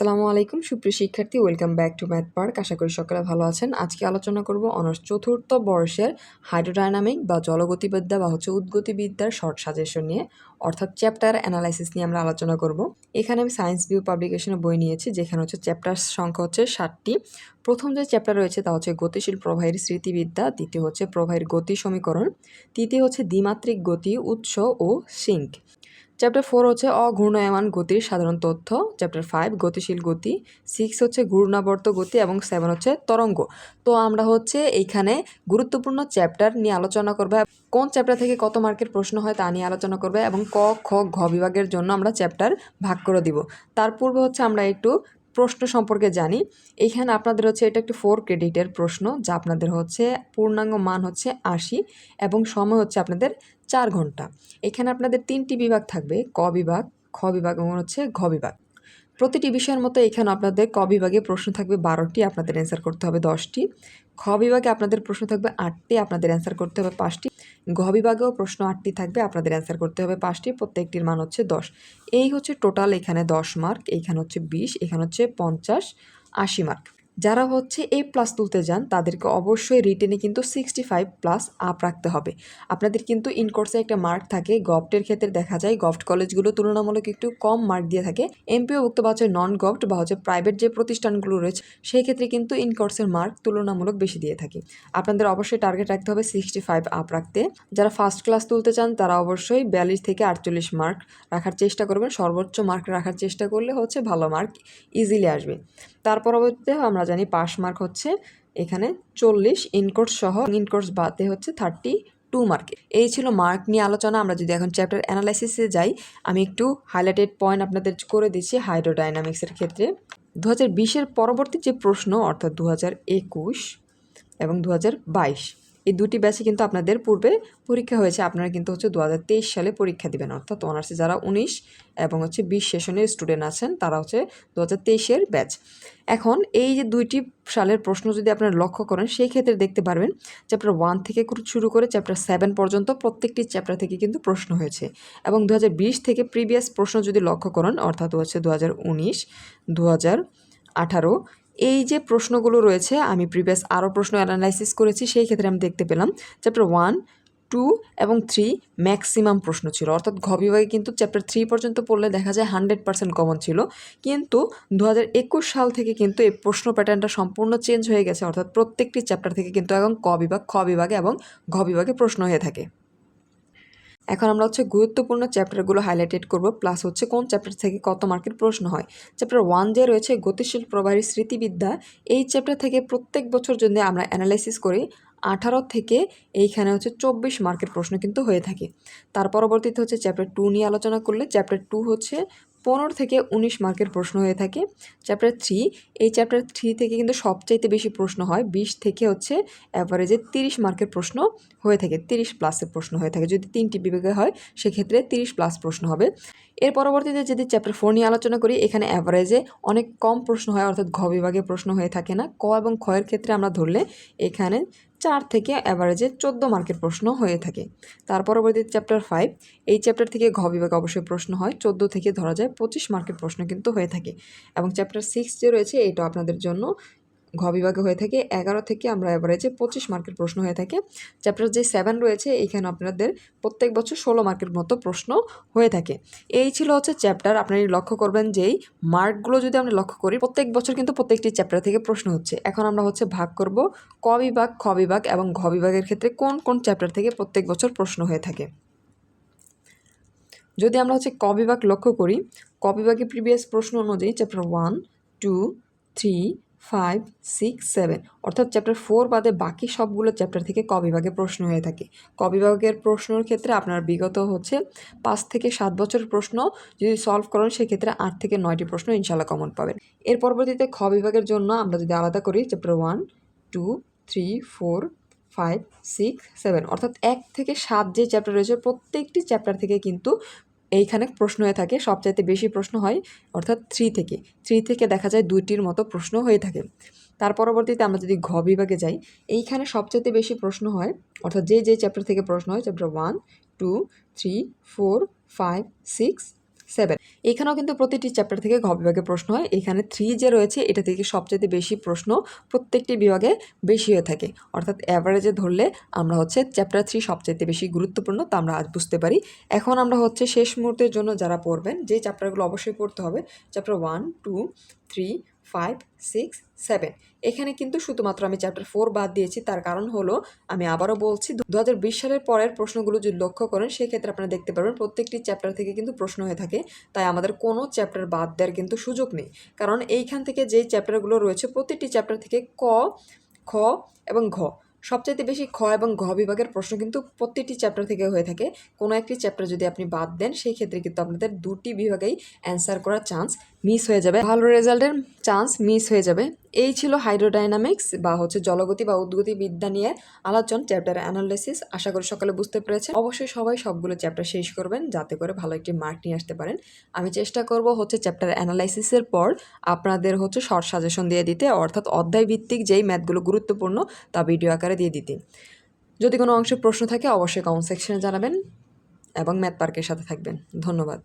আসসালামু আলাইকুম, সুপ্রিয় শিক্ষার্থী, welcome back to Math Park. আশা করি সকলে ভালো আছেন। আজকে আলোচনা করব অনার্স চতুর্থ বর্ষের হাইড্রোডাইনামিক বা জলগতিবিদ্যা বা হচ্ছে উদ্গতিবিদ্যার শর্ট সাজেশন নিয়ে, অর্থাৎ চ্যাপ্টার অ্যানালাইসিস নিয়ে আমরা আলোচনা করব। এখানে আমি সায়েন্স ভিউ পাবলিকেশনের বই নিয়েছি, যেখানে হচ্ছে চ্যাপ্টার সংখ্যা হচ্ছে ষাটটি। প্রথম যে চ্যাপ্টার রয়েছে তা হচ্ছে গতিশীল প্রবাহের স্মৃতিবিদ্যা, দ্বিতীয় হচ্ছে প্রবাহের গতি সমীকরণ, তৃতীয় হচ্ছে দ্বিমাত্রিক গতি, উৎস ও সিঙ্ক। চ্যাপ্টার ফোর হচ্ছে অঘূর্ণায়মান গতির সাধারণ তথ্য। চ্যাপ্টার ফাইভ গতিশীল গতি। সিক্স হচ্ছে ঘূর্ণাবর্ত গতি এবং সেভেন হচ্ছে তরঙ্গ। তো আমরা হচ্ছে এইখানে গুরুত্বপূর্ণ চ্যাপ্টার নিয়ে আলোচনা করব। কোন চ্যাপ্টার থেকে কত মার্কের প্রশ্ন হয় তা নিয়ে আলোচনা করবে এবং ক, খ, ঘ বিভাগের জন্য আমরা চ্যাপ্টার ভাগ করে দিব। তার পূর্বে হচ্ছে আমরা একটু প্রশ্ন সম্পর্কে জানি। এইখানে আপনাদের হচ্ছে এটা একটি ফোর ক্রেডিটের প্রশ্ন, যা আপনাদের হচ্ছে পূর্ণাঙ্গ মান হচ্ছে আশি এবং সময় হচ্ছে আপনাদের চার ঘণ্টা। এখানে আপনাদের তিনটি বিভাগ থাকবে, ক বিভাগ, খ বিভাগ এবং হচ্ছে ঘ বিভাগ। প্রতিটি বিষয়ের মতো এখানে আপনাদের ক বিভাগে প্রশ্ন থাকবে বারোটি, আপনাদের অ্যান্সার করতে হবে দশটি। খ বিভাগে আপনাদের প্রশ্ন থাকবে আটটি, আপনাদের অ্যান্সার করতে হবে পাঁচটি। ঘ বিভাগেও প্রশ্ন আটটি থাকবে, আপনাদের অ্যান্সার করতে হবে পাঁচটি, প্রত্যেকটির মান হচ্ছে দশ। এই হচ্ছে টোটাল এখানে দশ মার্ক এইখানে হচ্ছে বিশ, এখানে হচ্ছে পঞ্চাশ, আশি মার্ক যারা হচ্ছে এ প্লাস তুলতে যান, তাদেরকে অবশ্যই রিটেনে কিন্তু সিক্সটি ফাইভ প্লাস আপ রাখতে হবে। আপনাদের কিন্তু ইনকোর্সে একটা মার্ক থাকে গভটের ক্ষেত্রে দেখা যায় গভট কলেজগুলো তুলনামূলক একটু কম মার্ক দিয়ে থাকে। এমপিওভুক্ত বা হচ্ছে নন গভট বা হচ্ছে প্রাইভেট যে প্রতিষ্ঠানগুলো রয়েছে, সেই ক্ষেত্রে কিন্তু ইনকোর্সের মার্ক তুলনামূলক বেশি দিয়ে থাকে। আপনাদের অবশ্যই টার্গেট রাখতে হবে সিক্সটি ফাইভ আপ রাখতে। যারা ফার্স্ট ক্লাস তুলতে চান, তারা অবশ্যই বিয়াল্লিশ থেকে আটচল্লিশ মার্ক রাখার চেষ্টা করবেন। সর্বোচ্চ মার্ক রাখার চেষ্টা করলে হচ্ছে ভালো মার্ক ইজিলি আসবে। তার পরবর্তীতে আমরা জানি পাস মার্ক হচ্ছে এখানে চল্লিশ, ইনকোর্স সহ ইনকোর্স বাদে হচ্ছে থার্টি টু মার্কে এই ছিল মার্ক নিয়ে আলোচনা। আমরা যদি এখন চ্যাপ্টার অ্যানালাইসিসে যাই, আমি একটু হাইলাইটেড পয়েন্ট আপনাদের করে দিচ্ছি হাইড্রোডাইনামিক্সের ক্ষেত্রে। দু হাজার বিশের পরবর্তী যে প্রশ্ন, অর্থাৎ দু হাজার একুশ এবং দু হাজার বাইশ এই দুটি ব্যাচে কিন্তু আপনাদের পূর্বে পরীক্ষা হয়েছে। আপনারা কিন্তু হচ্ছে দু হাজার তেইশ সালে পরীক্ষা দিবেন, অর্থাৎ অনার্সে যারা উনিশ এবং হচ্ছে বিশ সেশনের স্টুডেন্ট আছেন, তারা হচ্ছে দু হাজার তেইশের ব্যাচ এখন এই যে দুইটি সালের প্রশ্ন যদি আপনারা লক্ষ্য করেন, সেই ক্ষেত্রে দেখতে পারবেন চ্যাপ্টার ওয়ান থেকে শুরু করে চ্যাপ্টার সেভেন পর্যন্ত প্রত্যেকটি চ্যাপ্টার থেকে কিন্তু প্রশ্ন হয়েছে। এবং দু হাজার বিশ থেকে প্রিভিয়াস প্রশ্ন যদি লক্ষ্য করেন, অর্থাৎ হচ্ছে দু হাজার উনিশ দু হাজার আঠারো এই যে প্রশ্নগুলো রয়েছে, আমি প্রিভিয়াস আরও প্রশ্ন অ্যানালাইসিস করেছি, সেই ক্ষেত্রে আমি দেখতে পেলাম চ্যাপ্টার ওয়ান টু এবং থ্রি ম্যাক্সিমাম প্রশ্ন ছিল। অর্থাৎ ঘ বিভাগে কিন্তু চ্যাপ্টার থ্রি পর্যন্ত পড়লে দেখা যায় হান্ড্রেড পার্সেন্ট কমন ছিল। কিন্তু দু হাজার একুশ সাল থেকে কিন্তু এই প্রশ্ন প্যাটার্নটা সম্পূর্ণ চেঞ্জ হয়ে গেছে। অর্থাৎ প্রত্যেকটি চ্যাপ্টার থেকে কিন্তু এখন ক বিভাগ, খ বিভাগে এবং ঘ বিভাগে প্রশ্ন হয়ে থাকে। এখন আমরা হচ্ছে গুরুত্বপূর্ণ চ্যাপ্টারগুলো হাইলাইটেড করব প্লাস হচ্ছে কোন চ্যাপ্টার থেকে কত মার্কের প্রশ্ন হয়। চ্যাপ্টার ওয়ান যে রয়েছে, গতিশীল প্রবাহী স্মৃতিবিদ্যা, এই চ্যাপ্টার থেকে প্রত্যেক বছর যদি আমরা অ্যানালাইসিস করি, আঠারো থেকে এইখানে হচ্ছে চব্বিশ মার্কের প্রশ্ন কিন্তু হয়ে থাকে। তার পরবর্তীতে হচ্ছে চ্যাপ্টার টু নিয়ে আলোচনা করলে চ্যাপ্টার টু হচ্ছে পনেরো থেকে উনিশ মার্কের প্রশ্ন হয়ে থাকে। চ্যাপ্টার থ্রি এই চ্যাপ্টার থ্রি থেকে কিন্তু সবচাইতে বেশি প্রশ্ন হয়। বিশ থেকে হচ্ছে অ্যাভারেজে তিরিশ মার্কের প্রশ্ন হয়ে থাকে। তিরিশ প্লাসের প্রশ্ন হয়ে থাকে। যদি তিনটি বিভাগে হয়, সেক্ষেত্রে তিরিশ প্লাস প্রশ্ন হবে। এর পরবর্তীতে যদি চ্যাপ্টার ফোর নিয়ে আলোচনা করি, এখানে অ্যাভারেজে অনেক কম প্রশ্ন হয়, অর্থাৎ ঘ বিভাগে প্রশ্ন হয়ে থাকে না। ক এবং ক্ষয়ের ক্ষেত্রে আমরা ধরলে এখানে চার থেকে অ্যাভারেজে চোদ্দ মার্কের প্রশ্ন হয়ে থাকে। তার পরবর্তী চ্যাপ্টার ফাইভ এই চ্যাপ্টার থেকে ঘ বিভাগে অবশ্যই প্রশ্ন হয়। চোদ্দ থেকে ধরা যায় পঁচিশ মার্কের প্রশ্ন কিন্তু হয়ে থাকে। এবং চ্যাপ্টার সিক্স যে রয়েছে এটা আপনাদের জন্য ঘ বিভাগে হয়ে থাকে, এগারো থেকে আমরা অ্যাভারেজে পঁচিশ মার্কের প্রশ্ন হয়ে থাকে। চ্যাপ্টার যে সেভেন রয়েছে এইখানে আপনাদের প্রত্যেক বছর ষোলো মার্কের মতো প্রশ্ন হয়ে থাকে। এই ছিল হচ্ছে চ্যাপ্টার আপনারা লক্ষ্য করবেন যেই মার্কগুলো যদি আমরা লক্ষ্য করি, প্রত্যেক বছর কিন্তু প্রত্যেকটি চ্যাপ্টার থেকে প্রশ্ন হচ্ছে। এখন আমরা হচ্ছে ভাগ করব ক বিভাগ, খ বিভাগ এবং ঘ বিভাগের ক্ষেত্রে কোন কোন চ্যাপ্টার থেকে প্রত্যেক বছর প্রশ্ন হয়ে থাকে। যদি আমরা হচ্ছে ক বিভাগ লক্ষ্য করি, ক বিভাগে প্রিভিয়াস প্রশ্ন অনুযায়ী chapter one two three five six seven অর্থাৎ চ্যাপ্টার ফোর বাদে বাকি সবগুলো চ্যাপ্টার থেকে ক বিভাগে প্রশ্ন হয়ে থাকে। ক বিভাগের প্রশ্নের ক্ষেত্রে আপনার বিগত হচ্ছে পাঁচ থেকে সাত বছরের প্রশ্ন। যদি সলভ করেন, সেক্ষেত্রে আট থেকে নয়টি প্রশ্ন ইনশাল্লাহ কমন পাবেন। এর পরবর্তীতে খ বিভাগের জন্য আমরা যদি আলাদা করি chapter one two three four five six seven অর্থাৎ এক থেকে সাত যে চ্যাপ্টার রয়েছে, প্রত্যেকটি চ্যাপ্টার থেকে কিন্তু এইখানে প্রশ্ন হয়ে থাকে, সবচাইতে বেশি প্রশ্ন হয় অর্থাৎ থ্রি থেকে। থ্রি থেকে দেখা যায় দুইটির মতো প্রশ্ন হয়ে থাকে। তার পরবর্তীতে আমরা যদি ঘ বিভাগে যাই, এইখানে সবচাইতে বেশি প্রশ্ন হয় অর্থাৎ যে যে চ্যাপ্টার থেকে প্রশ্ন হয় chapter one two three four five six seven. এখানেও কিন্তু প্রতিটি চ্যাপ্টার থেকে ঘ বিভাগে প্রশ্ন হয়। এখানে থ্রি যে রয়েছে, এটা থেকে সবচেয়ে বেশি প্রশ্ন প্রত্যেকটি বিভাগে বেশি হয়ে থাকে। অর্থাৎ অ্যাভারেজে ধরলে আমরা হচ্ছে চ্যাপ্টার থ্রি সবচেয়ে বেশি গুরুত্বপূর্ণ, তা আমরা আজ বুঝতে পারি। এখন আমরা হচ্ছে শেষ মুহূর্তের জন্য যারা পড়বেন, যে চ্যাপ্টারগুলো অবশ্যই পড়তে হবে chapter one two three five six seven এখানে কিন্তু শুধুমাত্র আমি চ্যাপ্টার ফোর বাদ দিয়েছি, তার কারণ হলো আমি আবারও বলছি, দু হাজার বিশ সালের পরের প্রশ্নগুলো যদি লক্ষ্য করেন, সেক্ষেত্রে আপনারা দেখতে পারবেন প্রত্যেকটি চ্যাপ্টার থেকে কিন্তু প্রশ্ন হয়ে থাকে, তাই আমাদের কোনো চ্যাপ্টার বাদ দেওয়ার কিন্তু সুযোগ নেই। কারণ এইখান থেকে যেই চ্যাপ্টারগুলো রয়েছে প্রতিটি চ্যাপ্টার থেকে ক, খ এবং ঘ। সবচাইতে বেশি খ এবং ঘ বিভাগের প্রশ্ন কিন্তু প্রত্যেকটি চ্যাপ্টার থেকে হয়ে থাকে। কোনো একটি চ্যাপ্টার যদি আপনি বাদ দেন, সেই ক্ষেত্রে কিন্তু আপনাদের দুটি বিভাগেই অ্যান্সার করার চান্স মিস হয়ে যাবে। ভালো রেজাল্টের চান্স মিস হয়ে যাবে। এই ছিল হাইড্রোডাইনামিক্স বা হচ্ছে জলগতি বা উদ্গতি বিদ্যা নিয়ে আলোচন চ্যাপ্টার অ্যানালিসিস আশা করি সকালে বুঝতে পেরেছেন। অবশ্যই সবাই সবগুলো চ্যাপ্টার শেষ করবেন, যাতে করে ভালো একটি মার্ক নিয়ে আসতে পারেন। আমি চেষ্টা করব হচ্ছে চ্যাপ্টার অ্যানালাইসিসের পর আপনাদের হচ্ছে শর্ট সাজেশন দিয়ে দিতে, অর্থাৎ অধ্যায় ভিত্তিক যেই ম্যাথগুলো গুরুত্বপূর্ণ তা ভিডিও আকারে দিয়ে দিতে। যদি কোনো অংশে প্রশ্ন থাকে, অবশ্যই কমেন্ট সেকশনে জানাবেন এবং ম্যাথ পার্কের সাথে থাকবেন। ধন্যবাদ।